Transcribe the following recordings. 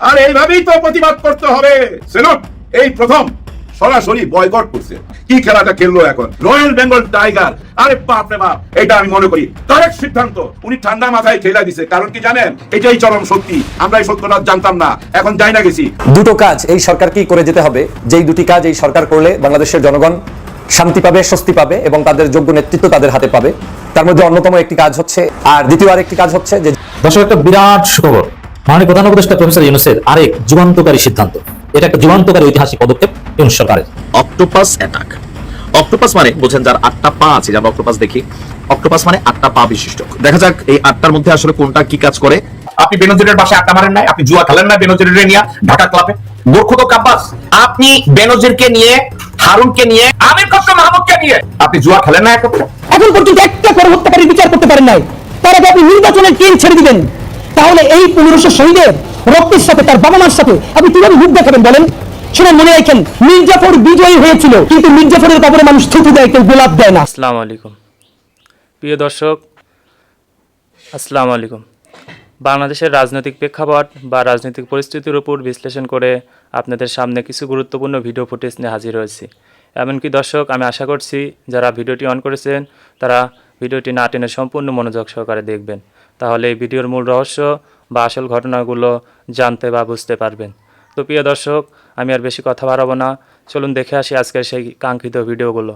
আর এইভাবেই তো প্রতিবাদ করতে হবে। সেলুট এই প্রথম সরাসরি বয়কট করছে কি খেলাটা খেললো এখন? Royal Bengal tiger. আরে বাপ রে বাপ এটা আমি মনে করি। কারেক্ট সিদ্ধান্ত উনি ঠান্ডা মাথায় খেলা দিছে। কারণ কি জানেন? এটাই চরম সত্যি আমরা এই সত্যটা জানতাম না। এখন যাই না গেছি। দুটো কাজ এই সরকারকেই করে যেতে হবে? যেই দুটি কাজ এই সরকার করলে বাংলাদেশের জনগণ শান্তি পাবে স্বস্তি পাবে এবং তাদের যোগ্য নেতৃত্ব তাদের হাতে পাবে। তার মধ্যে অন্যতম একটি কাজ হচ্ছে আর দ্বিতীয় আরেকটি কাজ হচ্ছে যে দর্শক একটা বিরাট সুখবর। মাননীয় প্রধান উপদেষ্টা প্রফেসর ইউনুসের আরেক যুগান্তকারী সিদ্ধান্ত। এটা একটা যুগান্তকারী ঐতিহাসিক পদক্ষেপ ইউনুস সরকারের। অক্টোপাস অ্যাটাক অক্টোপাস মানে বোঝেন যার আটটা পা আছে যে আমরা অক্টোপাস দেখি। অক্টোপাস মানে আটটা পা বিশিষ্ট। দেখা যাক এই আটটার মধ্যে আসলে কোনটা কি কাজ করে। আপনি বেনজিরের বাসায় আড্ডা মারেন নাই আপনি জুয়া খেলেন না বেনজিরের নিয়ে ঢাকা ক্লাবে। মূর্খ তো কাব্বাস আপনি বেনজিরকে নিয়ে হারুনকে নিয়ে আমির খসরু মাহমুদকে নিয়ে আপনি জুয়া খেলেন না একত্রে এখন পর্যন্ত একটা করে হত্যাকারী বিচার করতে পারেন নাই। তার আগে আপনি নির্বাচনের ট্রেন ছেড়ে দিবেন। তাহলে এই পনেরোশো শহীদের রক্তের সাথে, তার বাবা মার সাথে আপনি কীভাবে মুখ দেখাবেন বলেন? সেটা মনে রাখেন, মির্জাফর বিজয়ী হয়েছিল, কিন্তু মির্জাফরের কবরে মানুষ থুতু দেয়, কেউ গোলাপ দেয় না। আসসালামু আলাইকুম। প্রিয় দর্শক, আসসালামু আলাইকুম। বাংলাদেশের রাজনৈতিক প্রেক্ষাপট বা রাজনৈতিক পরিস্থিতির উপর বিশ্লেষণ করে আপনাদের সামনে কিছু গুরুত্বপূর্ণ ভিডিও ফুটেজ নিয়ে হাজির হয়েছি। এমনকি দর্শক, আমি আশা করছি, যারা ভিডিওটি অন করেছেন, তারা ভিডিওটি না টেনে সম্পূর্ণ মনোযোগ সহকারে দেখবেন। তাহলে এই ভিডিওর মূল রহস্য বা আসল ঘটনাগুলো জানতে বা বুঝতে পারবেন। তো প্রিয় দর্শক, আমি আর বেশি কথা বাড়াবো না। চলুন দেখে আসি আজকের সেই কাঙ্ক্ষিত ভিডিওগুলো।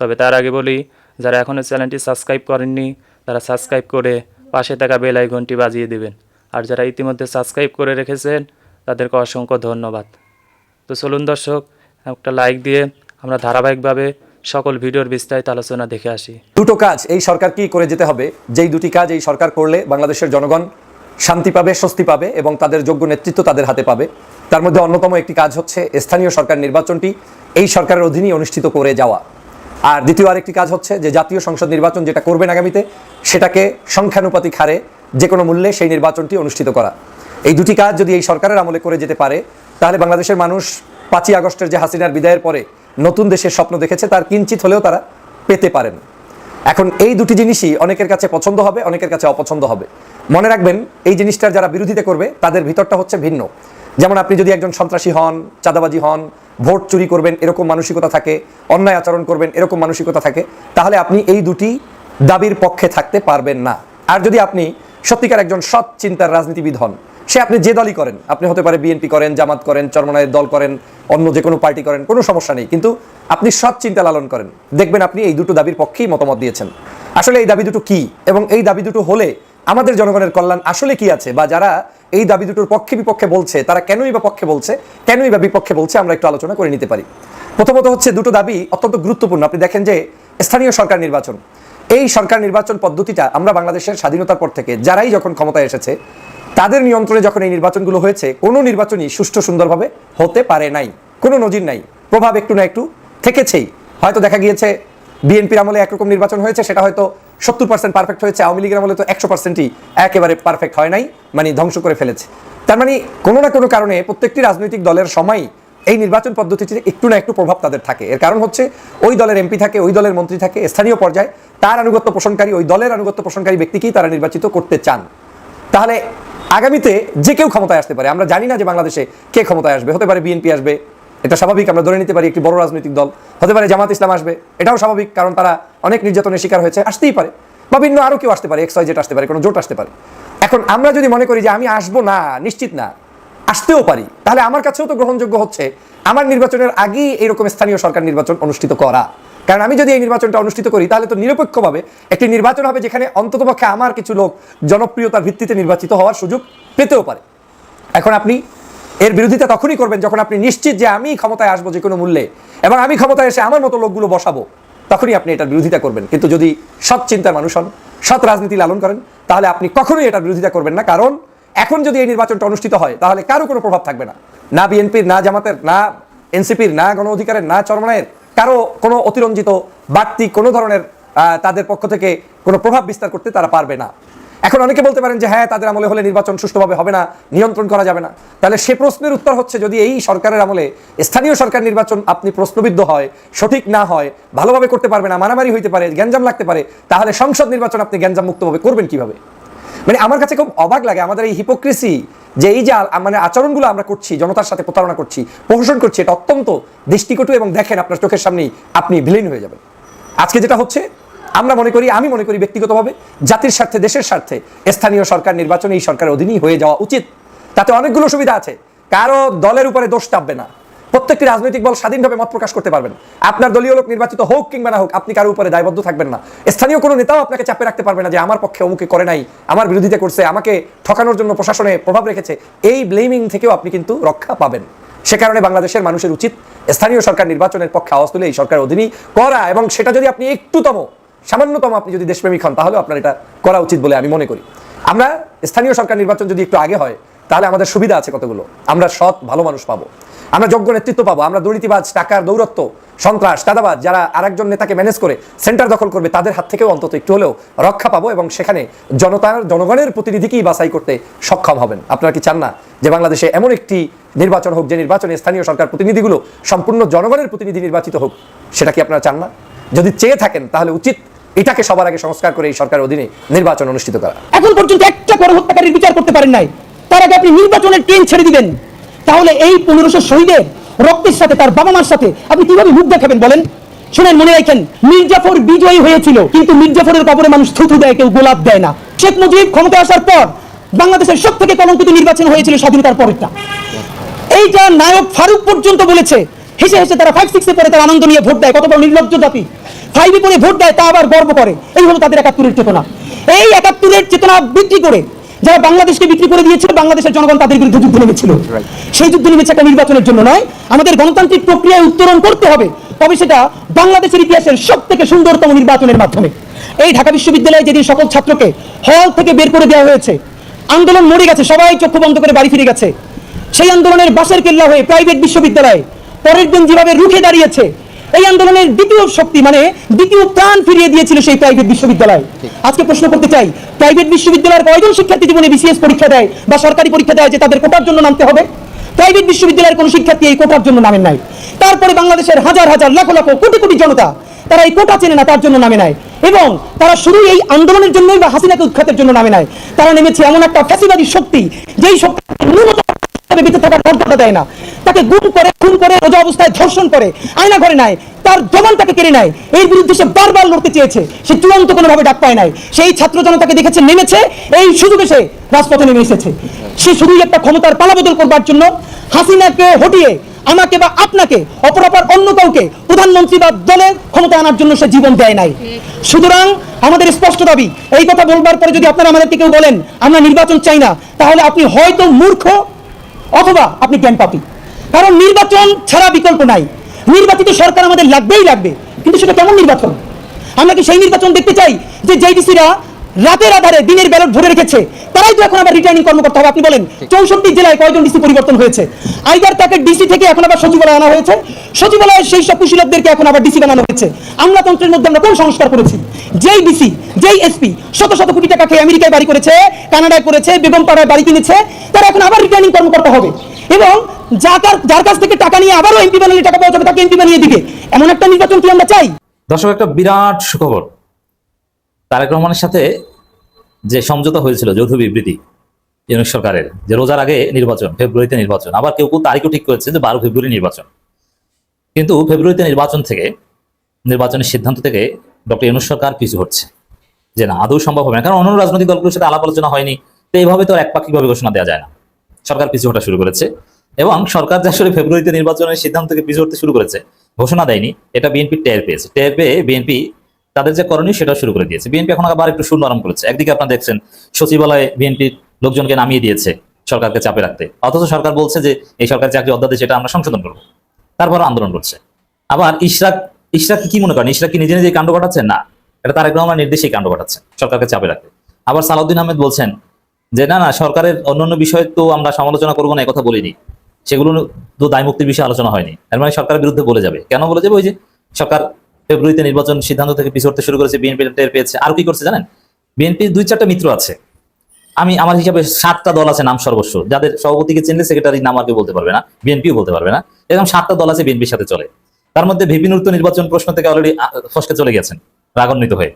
তবে তার আগে বলি, যারা এখনও চ্যানেলটি সাবস্ক্রাইব করেননি, তারা সাবস্ক্রাইব করে পাশে থাকা বেল আইকনটি বাজিয়ে দেবেন। আর যারা ইতিমধ্যে সাবস্ক্রাইব করে রেখেছেন, তাদেরকে অসংখ্য ধন্যবাদ। তো চলুন দর্শক, একটা লাইক দিয়ে আমরা ধারাবাহিকভাবে সকল ভিডিওর বিস্তারিত আলোচনা দেখে আসি। দুটো কাজ এই সরকারকেই করে যেতে হবে, যেই দুটি কাজ এই সরকার করলে বাংলাদেশের জনগণ শান্তি পাবে, স্বস্তি পাবে এবং তাদের যোগ্য নেতৃত্ব তাদের হাতে পাবে। তার মধ্যে অন্যতম একটি কাজ হচ্ছে স্থানীয় সরকার নির্বাচনটি এই সরকারের অধীনেই অনুষ্ঠিত করে যাওয়া। আর দ্বিতীয় আরেকটি কাজ হচ্ছে যে জাতীয় সংসদ নির্বাচন যেটা করবেন আগামীতে, সেটাকে সংখ্যানুপাতিক হারে যে কোনো মূল্যে সেই নির্বাচনটি অনুষ্ঠিত করা। এই দুটি কাজ যদি এই সরকারের আমলে করে যেতে পারে, তাহলে বাংলাদেশের মানুষ পাঁচই আগস্টের যে হাসিনার বিদায়ের পরে নতুন দেশের স্বপ্ন দেখেছে, তার কিঞ্চিত হলেও তারা পেতে পারেন। এখন এই দুটি জিনিসই অনেকের কাছে পছন্দ হবে, অনেকের কাছে অপছন্দ হবে। মনে রাখবেন, এই জিনিসটার যারা বিরোধিতা করবে, তাদের ভিতরটা হচ্ছে ভিন্ন। যেমন আপনি যদি একজন সন্ত্রাসী হন, চাঁদাবাজি হন, ভোট চুরি করবেন, এরকম মানসিকতা থাকে, অন্যায় আচরণ করবেন, এরকম মানসিকতা থাকে, তাহলে আপনি এই দুটি দাবির পক্ষে থাকতে পারবেন না। আর যদি আপনি সত্যিকার একজন সৎ চিন্তার রাজনীতিবিদ হন সে আপনি যে দলই করেন, আপনি হতে পারে বিএনপি করেন, জামাত করেন চরমনায়ের দল করেন, অন্য যে কোনো পার্টি করেন, কোনো সমস্যা নেই। কিন্তু আপনি সৎ চিন্তা লালন করেন। দেখবেন আপনি এই দুটো দাবির পক্ষেই মতামত দিয়েছেন। আসলে এই দাবি দুটো কি? এবং এই দাবি দুটো হলে আমাদের জনগণের কল্যাণ আসলে কি আছে? বা যারা এই দাবি দুটোর পক্ষে বিপক্ষে বলছে, তারা কেনই বা পক্ষে বলছে, কেনই বা বিপক্ষে বলছে, আমরা একটু আলোচনা করে নিতে পারি। প্রথমত হচ্ছে দুটো দাবি অত্যন্ত গুরুত্বপূর্ণ। আপনি দেখেন যে স্থানীয় সরকার নির্বাচন। এই সরকার নির্বাচন পদ্ধতিটা আমরা বাংলাদেশের স্বাধীনতার পর থেকে, যারাই যখন ক্ষমতায় এসেছে তাদের নিয়ন্ত্রণে যখন এই নির্বাচনগুলো হয়েছে, কোনো নির্বাচনই সুষ্ঠু সুন্দরভাবে হতে পারে নাই, কোনো নজির নাই। প্রভাব একটু না একটু থেকেছেই। হয়তো দেখা গিয়েছে, বিএনপির আমলে একরকম নির্বাচন হয়েছে, সেটা হয়তো সত্তর পার্সেন্ট পারফেক্ট হয়েছে, আওয়ামী লীগের আমলে তো একশো পার্সেন্টই একেবারে পারফেক্ট হয় নাই মানে ধ্বংস করে ফেলেছে। তার মানে কোনো না কোনো কারণে প্রত্যেকটি রাজনৈতিক দলের সময় এই নির্বাচন পদ্ধতিতে একটু না একটু প্রভাব তাদের থাকে। এর কারণ হচ্ছে, ওই দলের এমপি থাকে, ওই দলের মন্ত্রী থাকে, স্থানীয় পর্যায়ে তার আনুগত্য পোষণকারী, ওই দলের আনুগত্য পোষণকারী ব্যক্তিকেই তারা নির্বাচিত করতে চান। তাহলে আগামীতে যে কেউ ক্ষমতায় আসতে পারে, আমরা জানি না যে বাংলাদেশে কে ক্ষমতায় আসবে, হতে পারে বিএনপি আসবে, এটা স্বাভাবিক, আমরা ধরে নিতে পারি একটি বড় রাজনৈতিক দল, হতে পারে জামাত ইসলাম আসবে, এটাও স্বাভাবিক কারণ তারা অনেক নির্যাতনের শিকার হয়েছে, আসতেই পারে, বা ভিন্ন আরও কেউ আসতে পারে এক্স জেড আসতে পারে, কোনো জোট আসতে পারে। এখন আমরা যদি মনে করি যে আমি আসব না, নিশ্চিত না, আসতেও পারি, তাহলে আমার কাছেও তো গ্রহণযোগ্য হচ্ছে আমার নির্বাচনের আগেই এরকম স্থানীয় সরকার নির্বাচন অনুষ্ঠিত করা। কারণ আমি যদি এই নির্বাচনটা অনুষ্ঠিত করি, তাহলে তো নিরপেক্ষভাবে একটি নির্বাচন হবে যেখানে অন্ততপক্ষে আমার কিছু লোক জনপ্রিয়তার ভিত্তিতে নির্বাচিত হওয়ার সুযোগ পেতেও পারে। এখন আপনি এর বিরোধিতা তখনই করবেন যখন আপনি নিশ্চিত যে আমি ক্ষমতায় আসব যে কোনো মূল্যে এবং আমি ক্ষমতায় এসে আমার মতো লোকগুলো বসাবো, তখনই আপনি এটার বিরোধিতা করবেন। কিন্তু যদি সৎ চিন্তার মানুষ হন, সৎ রাজনীতি লালন করেন, তাহলে আপনি কখনোই এটার বিরোধিতা করবেন না। কারণ এখন যদি এই নির্বাচনটা অনুষ্ঠিত হয়, তাহলে কারও কোনো প্রভাব থাকবে না। না বিএনপির, না জামাতের, না এনসিপির, না গণ অধিকারের না চরমনায়ের। কারও কোনো অতিরঞ্জিত বাড়তি কোনো ধরনের তাদের পক্ষ থেকে কোনো প্রভাব বিস্তার করতে তারা পারবে না। এখন অনেকে বলতে পারেন যে হ্যাঁ তাদের আমলে হলে নির্বাচন সুষ্ঠুভাবে হবে না, নিয়ন্ত্রণ করা যাবে না। তাহলে সে প্রশ্নের উত্তর হচ্ছে, যদি এই সরকারের আমলে স্থানীয় সরকার নির্বাচন আপনি প্রশ্নবিদ্ধ হয়, সঠিক না হয়, ভালোভাবে করতে পারবে না, মারামারি হইতে পারে, গ্যাঞ্জাম লাগতে পারে, তাহলে সংসদ নির্বাচন আপনি গ্যাঞ্জাম মুক্তভাবে করবেন কীভাবে? মানে আমার কাছে খুব অবাক লাগে, আমাদের এই হিপোক্রেসি যে এই যে মানে আচরণগুলো আমরা করছি, জনতার সাথে প্রতারণা করছি, প্রহসন করছি, এটা অত্যন্ত দৃষ্টিকটু এবং দেখেন আপনার চোখের সামনেই আপনি ভিলেন হয়ে যাবেন। আজকে যেটা হচ্ছে, আমরা মনে করি, আমি মনে করি ব্যক্তিগতভাবে, জাতির স্বার্থে, দেশের স্বার্থে স্থানীয় সরকার নির্বাচনে এই সরকারের অধীনেই হয়ে যাওয়া উচিত। তাতে অনেকগুলো সুবিধা আছে। কারও দলের উপরে দোষ চাপবে না। প্রত্যেকটি রাজনৈতিক দল স্বাধীনভাবে মত প্রকাশ করতে পারবেন। আপনার দলীয় লোক নির্বাচিত হোক কিংবা না হোক, আপনি কারও উপরে দায়বদ্ধ থাকবেন না। স্থানীয় কোনো নেতাও আপনাকে চাপে রাখতে পারবে না যে আমার পক্ষে অমুকে করে নাই, আমার বিরোধিতা করছে, আমাকে ঠকানোর জন্য প্রশাসনে প্রভাব রেখেছে। এই ব্লেমিং থেকেও আপনি কিন্তু রক্ষা পাবেন। সে কারণে বাংলাদেশের মানুষের উচিত স্থানীয় সরকার নির্বাচনের পক্ষে আওয়াজ তুলে এই সরকার অধীনেই করা এবং সেটা যদি আপনি একটুতম, সামান্যতম আপনি যদি দেশপ্রেমিক হন, তাহলেও আপনার এটা করা উচিত বলে আমি মনে করি। আমরা স্থানীয় সরকার নির্বাচন যদি একটু আগে হয়, তাহলে আমাদের সুবিধা আছে কতগুলো? আমরা সৎ, ভালো মানুষ পাবো। আমরা যোগ্য নেতৃত্ব পাবো, আমরা দুর্নীতিবাজ, টাকার দৌরত্ব, সন্ত্রাস চাঁদাবাজ যারা আরেকজন নেতাকে ম্যানেজ করে সেন্টার দখল করবে, তাদের হাত থেকেও অন্তত একটু হলেও রক্ষা পাবো এবং সেখানে জনতার, জনগণের প্রতিনিধিকেই বাছাই করতে সক্ষম হবেন। আপনারা কি চান না যে বাংলাদেশে এমন একটি নির্বাচন হোক, যে নির্বাচনে স্থানীয় সরকার প্রতিনিধিগুলো সম্পূর্ণ জনগণের প্রতিনিধি নির্বাচিত হোক, সেটা কি আপনারা চান না? যদি চেয়ে থাকেন, তাহলে উচিত এটাকে সবার আগে সংস্কার করে এই সরকারের অধীনে নির্বাচন অনুষ্ঠিত করা। এখন পর্যন্ত একটা গণহত্যাকারীর বিচার করতে পারেন নাই। তার আগে আপনি নির্বাচনের ট্রেন ছেড়ে দিবেন। তাহলে এই পনেরোশো শহীদের রক্তের সাথে, তার বাবা মার সাথে আপনি কীভাবে মুখ দেখাবেন বলেন? শুনেন, মনে রাখেন, মির্জাফর বিজয়ী হয়েছিল, কিন্তু মির্জাফরের কবরে মানুষ থুথু দেয়, কেউ গোলাপ দেয় না। শেখ মুজিব ক্ষমতা আসার পর বাংলাদেশের সব থেকে কলঙ্কিত নির্বাচন হয়েছিল স্বাধীনতার পরেরটা। এইটা নায়ক ফারুক পর্যন্ত বলেছে, হেসে হেসে তারা ফাইভ সিক্সে পরে তারা আনন্দ নিয়ে ভোট দেয়, কত বড় নির্লজ্জ জাতি। ফাইভে পরে ভোট দেয়, তা আবার গর্ব করে। এই হলো তাদের একাত্তরের চেতনা। এই একাত্তরের চেতনা বৃদ্ধি করে যারা বাংলাদেশকে বিক্রি করে দিয়েছিল বাংলাদেশের জনগণ তাদের বিরুদ্ধে যুদ্ধ নেমেছিল। সেই যুদ্ধ নেমেছে একটা নির্বাচনের জন্য নয় আমাদের গণতান্ত্রিক প্রক্রিয়ায় উত্তরণ করতে হবে। তবে সেটা বাংলাদেশের ইতিহাসের সব থেকে সুন্দরতম নির্বাচনের মাধ্যমে। এই ঢাকা বিশ্ববিদ্যালয়ে যেদিন সকল ছাত্রকে হল থেকে বের করে দেওয়া হয়েছে আন্দোলন মরে গেছে সবাই চক্ষু বন্ধ করে বাড়ি ফিরে গেছে। সেই আন্দোলনের বাসের কেল্লা হয়ে প্রাইভেট বিশ্ববিদ্যালয়ে পরের দিন যেভাবে রুখে দাঁড়িয়েছে এই আন্দোলনের দ্বিতীয় শক্তি মানে দ্বিতীয় প্রাণ ফিরিয়ে দিয়েছিল সেই প্রাইভেট বিশ্ববিদ্যালয়। আজকে প্রশ্ন করতে চাই প্রাইভেট বিশ্ববিদ্যালয়ের কয়জন শিক্ষার্থী জীবনে বিসিএস পরীক্ষা দেয় বা সরকারি পরীক্ষা দেয় যে তাদের কোটার জন্য নামতে হবে? প্রাইভেট বিশ্ববিদ্যালয়ের কোনো শিক্ষার্থী এই কোটার জন্য নামেন নাই। তারপরে বাংলাদেশের হাজার হাজার লাখ লাখ কোটি কোটি জনতা তারা এই কোটা চেনে না তার জন্য নামে নাই। এবং তারা শুধু এই আন্দোলনের জন্যই বা হাসিনাকে উৎখাতের জন্য নামে নাই। তারা নেমেছে এমন একটা ফ্যাসিবাদী শক্তি যেই শক্তি ন্যূনতম ভাবে বেঁচে থাকার মর্যাদা দেয় না। তাকে গুম করে, খুন করে, রোজা অবস্থায় ধর্ষণ করে, আয়না ঘরে নেয় তার জবান তাকে কেড়ে নেয় এর বিরুদ্ধে সে বারবার লড়তে চেয়েছে। সে চূড়ান্ত কোনোভাবে ডাক পায় নাই। সেই ছাত্র জনতাকে দেখেছে, নেমেছে, এই সুযোগে সে রাজপথে নেমে এসেছে। সে শুধুই একটা ক্ষমতার পালাবদল করবার জন্য হাসিনাকে হটিয়ে আমাকে বা আপনাকে অপরাপর অন্য কাউকে প্রধানমন্ত্রী বা দলের ক্ষমতা আনার জন্য সে জীবন দেয় নাই। সুতরাং আমাদের স্পষ্ট দাবি, এই কথা বলবার পরে যদি আপনারা আমাদেরকে কেউ বলেন, আমরা নির্বাচন চাই না, তাহলে আপনি হয়তো মূর্খ অথবা আপনি জ্ঞান পাপি। কারণ নির্বাচন ছাড়া বিকল্প নাই। নির্বাচিত সরকার আমাদের লাগবেই লাগবে, কিন্তু সেটা কেমন নির্বাচন? আমরা কি সেই নির্বাচন দেখতে চাই যে জেডিসিরা রাতের আধারে দিনের ব্যালট ভরে রেখেছে। তারাই তো এখন আবার রিটার্নিং কর্মকর্তা হবে। আপনি বলেন চৌষট্টি জেলায় কয়জন ডিসি পরিবর্তন হয়েছে? আইদার তাকে ডিসি থেকে এখন আবার সচিবালয় আনা হয়েছে। সচিবালয়ের সেই সব কুশীলকদেরকে এখন আবার ডিসি বানানো হয়েছে। আমলাতন্ত্রের মধ্যে আমরা কোন সংস্কার করেছি? যেই ডিসি যেই এসপি শত শত কোটি টাকা খেয়ে আমেরিকায় বাড়ি করেছে কানাডায় করেছে বেগমপাড়ায় বাড়ি কিনেছে তারা এখন আবার রিটার্নিং কর্মকর্তা হবে। এবং যার যার কাছ থেকে টাকা নিয়ে আবারও এমপি বানালে টাকা পাওয়া যাবে তাকে এমপি বানিয়ে দিবে। এমন একটা নির্বাচন কি আমরা চাই? দর্শক একটা বিরাট সুখবর। তারেক রহমানের সাথে যে সমঝোতা হয়েছিল যৌথ বিবৃতি ইউনিট সরকারের, যে রোজার আগে নির্বাচন, ফেব্রুয়ারিতে নির্বাচন, আবার কেউ কেউ তারিখও ঠিক করেছে যে বারো ফেব্রুয়ারি নির্বাচন। কিন্তু ফেব্রুয়ারিতে নির্বাচন থেকে, নির্বাচনের সিদ্ধান্ত থেকে ডক্টর ইউনুস সরকার পিছু হচ্ছে যে না, আদৌ সম্ভব হবে না। কারণ অন্য রাজনৈতিক দলগুলোর সাথে আলাপ আলোচনা হয়নি। তো এইভাবে তো একপাক্ষিকভাবে ঘোষণা দেওয়া যায় না। সরকার পিছু হটা শুরু করেছে। এবং সরকার যে আসলে ফেব্রুয়ারিতে নির্বাচনের সিদ্ধান্ত থেকে পিছু হতে শুরু করেছে, ঘোষণা দেয়নি। এটা বিএনপি টের পেয়েছে। টের পেয়ে বিএনপি তাদের যে করণীয় সেটা শুরু করে দিয়েছে। বিএনপি এখন আবার একটু সুর নরম করেছে। একদিকে আপনারা দেখছেন সচিবালয়ে বিএনপির লোকজনকে নামিয়ে দিয়েছে সরকারকে চাপে রাখতে। অথচ সরকার বলছে যে, এই সরকার চাকরি অধ্যাদেশ সেটা আমরা সংশোধন করব। তারপর আন্দোলন করছে। আবার ইশরাক ইশরাক কি মনে করেন? ইশরাক কি নিজে নিজে কাণ্ড ঘটাচ্ছে না। এটা তারেক রহমান নির্দেশেই কাণ্ড ঘটাচ্ছে সরকারকে চাপে রাখতে। আবার সালাউদ্দিন আহমেদ বলছেন যে, না না, সরকারের অন্যান্য বিষয় তো আমরা সমালোচনা করব না কথা বলিনি। সেগুলো তো দায় মুক্তির বিষয়ে আলোচনা হয়নি। এর মানে সরকারের বিরুদ্ধে বলে যাবে। কেন বলে যাবে? ওই যে সরকার ফেব্রুয়ারিতে নির্বাচন সিদ্ধান্ত থেকে পিছু হতে শুরু করেছে বিএনপি টের পেয়েছে। আর কি করছে জানেন? বিএনপির দুই চারটা মিত্র আছে। আমি আমার হিসাবে সাতটা দল আছে নাম সর্বস্ব। যাদের সভাপতিকে চিনলে সেক্রেটারি নাম আর বলতে পারবে না, বিএনপিও বলতে পারবে না। এরকম সাতটা দল আছে বিএনপির সাথে চলে। তার মধ্যে ভিপিনুর তো নির্বাচন প্রশ্ন থেকে অলরেডি ফসকে চলে গেছেন রাগান্বিত হয়ে।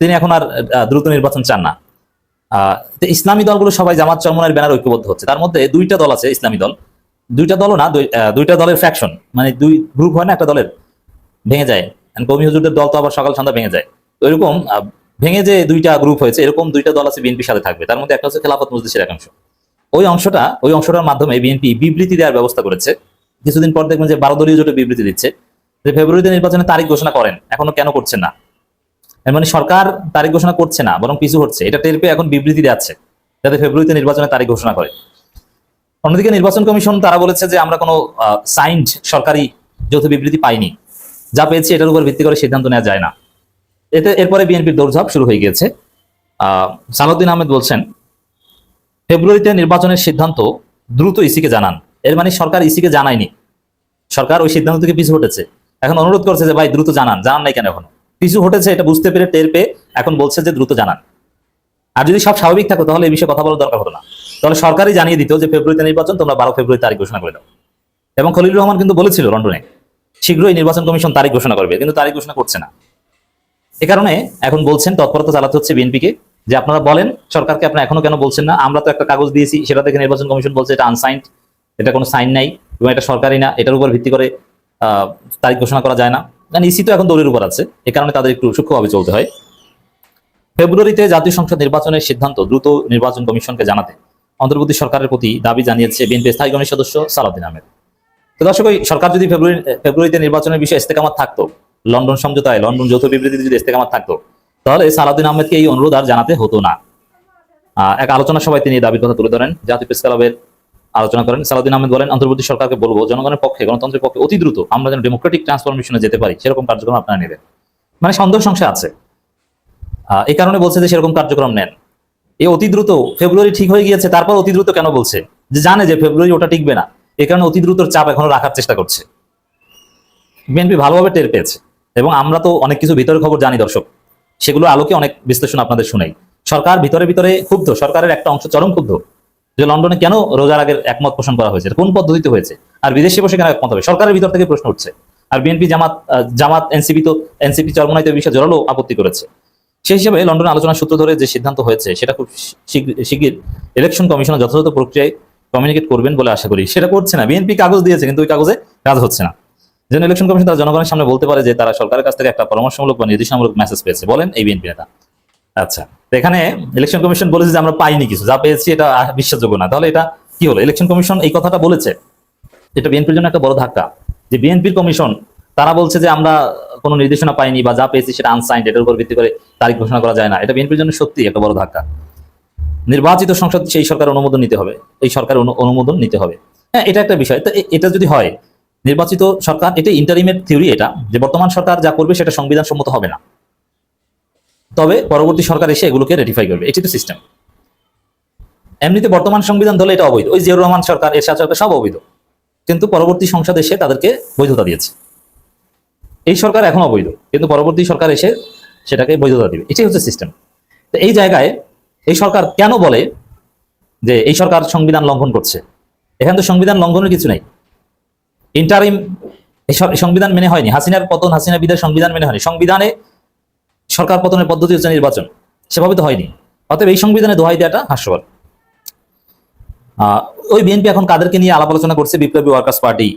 তিনি এখন আর দ্রুত নির্বাচন চান না। তো ইসলামী দলগুলো সবাই জামাত চরমনের ব্যানার ঐক্যবদ্ধ হচ্ছে। তার মধ্যে দুইটা দল আছে ইসলামী দল। দুইটা দলও না দুইটা দলের ফ্যাকশন মানে দুই গ্রুপ হয় না, একটা দলের, ভেঙে যায়। কমি হুজুরদের দল তো আবার সকাল সন্ধ্যা ভেঙে যায়। তো এরকম ভেঙে যে দুইটা গ্রুপ হয়েছে, এরকম দুইটা দল আছে বিএনপির সাথে থাকবে। তার মধ্যে একটা হচ্ছে খেলাফত মজলিসের একাংশ ওই অংশটা, ওই অংশটার মাধ্যমে বিএনপি বিবৃতি দেওয়ার ব্যবস্থা করেছে। কিছুদিন পর দেখবেন যে বারো দলীয় জোটে বিবৃতি দিচ্ছে। যে ফেব্রুয়ারিতে নির্বাচনের তারিখ ঘোষণা করেন, এখনও কেন করছেন না? মানে সরকার তারিখ ঘোষণা করছে না, বরং পিছু হচ্ছে। এটা টের পেয়ে এখন বিবৃতি যাচ্ছে যাতে ফেব্রুয়ারিতে নির্বাচনের তারিখ ঘোষণা করে। অন্যদিকে নির্বাচন কমিশন তারা বলেছে যে আমরা কোনো সাইন্ড সরকারি যৌথ বিবৃতি পাইনি। যা পেয়েছি এটার উপর ভিত্তি করে সিদ্ধান্ত নেওয়া যায় না। এতে এরপরে বিএনপির দৌড়ঝাঁপ শুরু হয়ে গিয়েছে। সালাউদ্দিন আহমেদ বলছেন, ফেব্রুয়ারিতে নির্বাচনের সিদ্ধান্ত দ্রুত ইসিকে জানান। এর মানে সরকার ইসিকে জানায়নি। সরকার ওই সিদ্ধান্ত থেকে পিছু হটেছে। এখন অনুরোধ করছে যে, ভাই, দ্রুত জানান। জানান নাই কেন এখনও? পিছু হটেছে এটা বুঝতে পেরে টের পেয়ে এখন বলছে যে, দ্রুত জানান। আর যদি সব স্বাভাবিক থাকো তাহলে এই বিষয়ে কথা বলার দরকার হতো না। তাহলে সরকারই জানিয়ে দিত যে, ফেব্রুয়ারিতে নির্বাচন, তোমরা বারো ফেব্রুয়ারি তারিখ ঘোষণা করে দাও। এবং খলিলুর রহমান কিন্তু বলেছিল লন্ডনে শীঘ্রই নির্বাচন কমিশন তারিখ ঘোষণা করবে, কিন্তু তারিখ ঘোষণা করছে না। এ কারণে এখন বলছেন তৎপরতা চালাতে হচ্ছে বিএনপিকে, যে আপনারা বলেন, সরকারকে আপনারা এখনও কেন বলছেন না? আমরা তো একটা কাগজ দিয়েছি, সেটা থেকে নির্বাচন কমিশন বলছে এটা আনসাইন্ড এটা কোনো সাইন নাই, এবং এটা সরকারি না, এটার উপর ভিত্তি করে তারিখ ঘোষণা করা যায় না। কারণ ইসি তো এখন দৌড়ের উপর আছে, এ কারণে তাদের একটু সূক্ষ্মভাবে চলতে হয়। ফেব্রুয়ারিতে জাতীয় সংসদ নির্বাচনের সিদ্ধান্ত দ্রুত নির্বাচন কমিশনকে জানাতে অন্তর্বর্তী সরকারের প্রতি দাবি জানিয়েছে বিএনপি স্থায়ী কমিটির সদস্য সালাউদ্দিন আহমেদ। তো দর্শক, ওই সরকার যদি ফেব্রুয়ারি ফেব্রুয়ারিতে নির্বাচনের বিষয়ে ইস্তেকামাত থাকতো, লন্ডন সমঝোতায়, লন্ডন যৌথ বিবৃতিতে যদি ইস্তেকামাত থাকতো, তাহলে সালাউদ্দিন আহমেদকে এই অনুরোধ আর জানাতে হতো না। এক আলোচনা সভায় তিনি দাবির কথা তুলে ধরেন। জাতীয় প্রেস ক্লাবের আলোচনা করেন। সালাউদ্দিন আহমেদ বলেন, অন্তর্বর্তী সরকারকে বলব, জনগণের পক্ষে, গণতন্ত্রের পক্ষে অতি দ্রুত আমরা যেন ডেমোক্রেটিক ট্রান্সফরমেশনে যেতে পারি, সেরকম কার্যক্রম আপনারা নেবেন। মানে সন্দেহ সংশয় আছে। এই কারণে বলছে যে সেরকম কার্যক্রম নেন। এই অতি দ্রুত, ফেব্রুয়ারি ঠিক হয়ে গিয়েছে, তারপর অতি দ্রুত কেন বলছে? যে জানে যে ফেব্রুয়ারি ওটা টিকবে না। এই কারণে অতি দ্রুত চাপ এখনও রাখার চেষ্টা করছে বিএনপি ভালোভাবে টের পেয়েছে এবং আমরা তো অনেক কিছু ভিতরের খবর জানি দর্শক সেগুলো আলোকে অনেক বিশ্লেষণ আপনাদের শুনাই সরকার ভিতরে ভিতরে ক্ষুব্ধ সরকারের একটা অংশ চরম ক্ষুব্ধ যে লন্ডনে কেন রোজার আগের একমত পোষণ করা হয়েছে কোন পদ্ধতিতে হয়েছে আর বিদেশে বসে কেন একমত হবে সরকারের ভিতর থেকে প্রশ্ন উঠছে আর বিএনপি জামাত জামাত এনসিপি তো এনসিপি চরমনাইতে বিষয়ে জোরালো আপত্তি করেছে সেই হিসাবে লন্ডনে আলোচনার সূত্র ধরে যে সিদ্ধান্ত হয়েছে সেটা খুব শিগগির ইলেকশন কমিশনের যথাযথ প্রক্রিয়ায় কমিউনিকেট করবেন বলে আশা করি। সেটা করছে না। বিএনপি কাগজ দিয়েছে, কিন্তু ওই কাগজে কাজ হচ্ছে না। যেন ইলেকশন কমিশন তারা জনগণের সামনে বলতে পারে যে তারা সরকারের কাছ থেকে একটা পরামর্শমূলক বা নির্দেশনামূলক মেসেজ পেয়েছে। বলেন এই বিএনপি নেতা। আচ্ছা এখানে ইলেকশন কমিশন বলেছে যে আমরা পাইনি কিছু। যা পেয়েছি এটা বিশ্বাসযোগ্য না। তাহলে এটা কি হলো? ইলেকশন কমিশন এই কথাটা বলেছে। এটা বিএনপির জন্য একটা বড় ধাক্কা। যে বিএনপির কমিশন তারা বলছে যে আমরা কোনো নির্দেশনা পাইনি বা যা পেয়েছি সেটা আনসাইন্ড এটার উপর ভিত্তি করে তারিখ ঘোষণা করা যায় না। এটা বিএনপির জন্য সত্যি একটা বড় ধাক্কা। নির্বাচিত সংসদ, সেই সরকার অনুমোদন নিতে হবে। এই সরকার অনুমোদন নিতে হবে। হ্যাঁ এটা একটা বিষয়। তো এটা যদি হয়, নির্বাচিত সরকার, এটা ইন্টারিমের থিওরি এটা, যে বর্তমান সরকার যা করবে সেটা সংবিধান সম্মত হবে না। তবে পরবর্তী সরকার এসে এগুলোকে রেটিফাই করবে। এটি তো সিস্টেম এমনিতে বর্তমান সংবিধান ধরলে এটা অবৈধ। ওই জিয়াউর রহমান সরকার, এরশাদ সরকার সব অবৈধ। কিন্তু পরবর্তী সংসদ এসে তাদেরকে বৈধতা দিয়েছে। এই সরকার এখন অবৈধ। কিন্তু পরবর্তী সরকার এসে সেটাকে বৈধতা দিবে। এটাই হচ্ছে সিস্টেম তো এই জায়গায় এই সরকার কেন বলে যে এই সরকার সংবিধান লঙ্ঘন করছে? এখানে তো সংবিধান লঙ্ঘনের কিছু নেই। ইন্টারিম সংবিধান মেনে হয়নি। হাসিনার পতন, হাসিনা বিদায় সংবিধান মেনে হয়নি। সংবিধানে সরকার পতনের পদ্ধতি হচ্ছে নির্বাচন। সেভাবে তো হয়নি। অতএব এই সংবিধানে দোহাই দেওয়াটা হাস্যকর। ওই বিএনপি এখন কাদেরকে নিয়ে আলাপ আলোচনা করছে? বিপ্লবী ওয়ার্কার্স পার্টি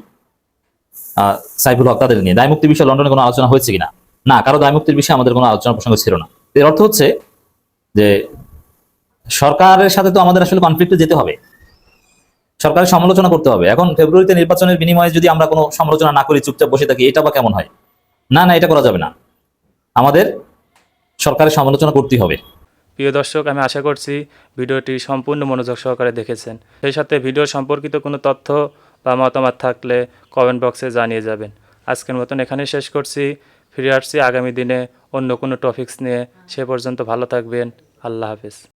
সাইফুল হক তাদের নিয়ে। দায়মুক্তির বিষয়ে লন্ডনে কোনো আলোচনা হয়েছে কিনা? না, কারও দায়মুক্তির বিষয়ে আমাদের কোনো আলোচনা প্রসঙ্গ ছিল না। এর অর্থ হচ্ছে যে সরকারের সাথে তো আমাদের আসলে কনফ্লিক্টে যেতে হবে। সরকারের সমালোচনা করতে হবে। এখন ফেব্রুয়ারিতে নির্বাচনের বিনিময়ে যদি আমরা কোনো সমালোচনা না করি, চুপচাপ বসে থাকি, এটা বা কেমন হয়? না না, এটা করা যাবে না। আমাদের সরকারের সমালোচনা করতেই হবে। প্রিয় দর্শক, আমি আশা করছি ভিডিওটি সম্পূর্ণ মনোযোগ সহকারে দেখেছেন। সেই সাথে ভিডিও সম্পর্কিত কোনো তথ্য বা মতামত থাকলে কমেন্ট বক্সে জানিয়ে যাবেন। আজকের মতন এখানে শেষ করছি। ফিরে আসছি আগামী দিনে অন্য কোনো টপিকস নিয়ে। সে পর্যন্ত ভালো থাকবেন। আল্লাহ হাফেজ।